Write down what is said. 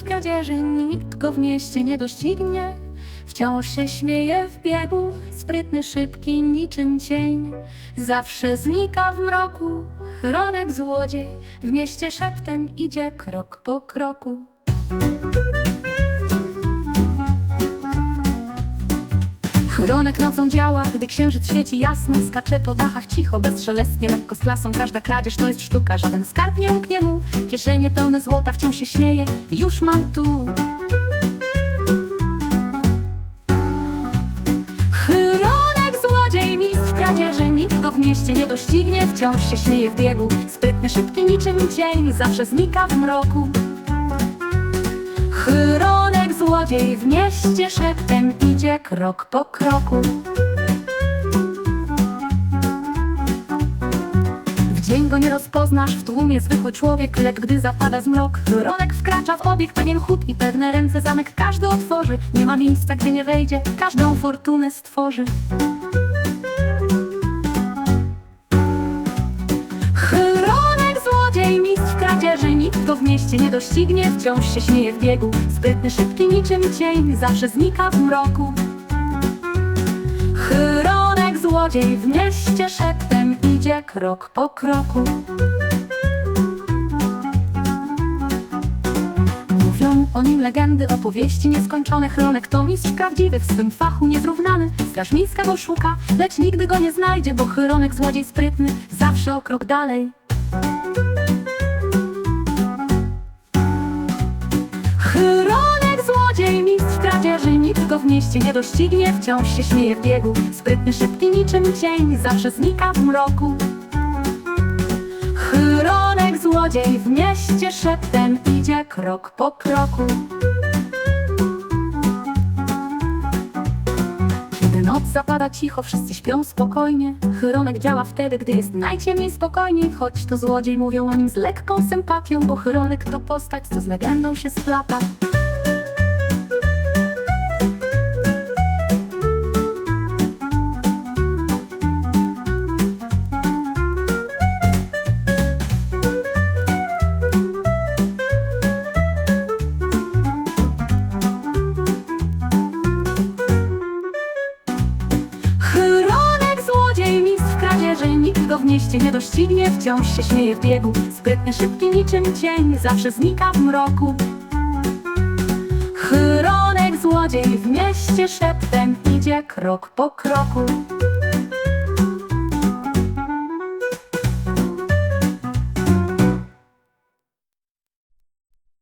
w kradzieży, nikt go w mieście nie doścignie. Wciąż się śmieje w biegu, sprytny, szybki, niczym cień. Zawsze znika w mroku, chronek złodziej, w mieście szeptem idzie krok po kroku. Chronek nocą działa, gdy księżyc świeci jasno Skacze po dachach cicho, bezszelestnie, lekko z klasą Każda kradzież to jest sztuka, żaden skarb nie umknie mu Kieszenie pełne złota, wciąż się śmieje. Już mam tu. Chronek złodziej, mistrz kradzieży Nikt go w mieście nie doścignie Wciąż się śmieje w biegu. Sprytny, szybki, niczym cień Zawsze znika w mroku. Chronek złodziej w mieście szeptem idzie krok po kroku. W dzień go nie rozpoznasz, w tłumie zwykły człowiek, lecz gdy zapada zmrok, chronek wkracza w obieg, pewien chód i pewne ręce zamek każdy otworzy. Nie ma miejsca, gdzie nie wejdzie, każdą fortunę stworzy. Go w mieście nie doścignie Wciąż się śmieje w biegu. Sprytny, szybki, niczym cień Zawsze znika w mroku. Chronek złodziej w mieście szeptem Idzie krok po kroku. Mówią o nim legendy, opowieści nieskończone. Chronek to mistrz prawdziwy, w swym fachu niezrównany. Straż miejska go szuka, lecz nigdy go nie znajdzie Bo Chronek złodziej sprytny, zawsze o krok dalej go w mieście nie doścignie Wciąż się śmieje w biegu. Sprytny, szybki, niczym cień Zawsze znika w mroku. Chronek złodziej w mieście szeptem Idzie krok po kroku. Gdy noc zapada cicho, wszyscy śpią spokojnie. Chronek działa wtedy, gdy jest najciemniej spokojniej. Choć to złodziej mówią o nim z lekką sympatią Bo Chronek to postać, co z legendą się splata go w mieście nie Wciąż się śmieje w biegu. Sprytny, szybki, niczym cień Zawsze znika w mroku. Chronek złodziej w mieście szeptem Idzie krok po kroku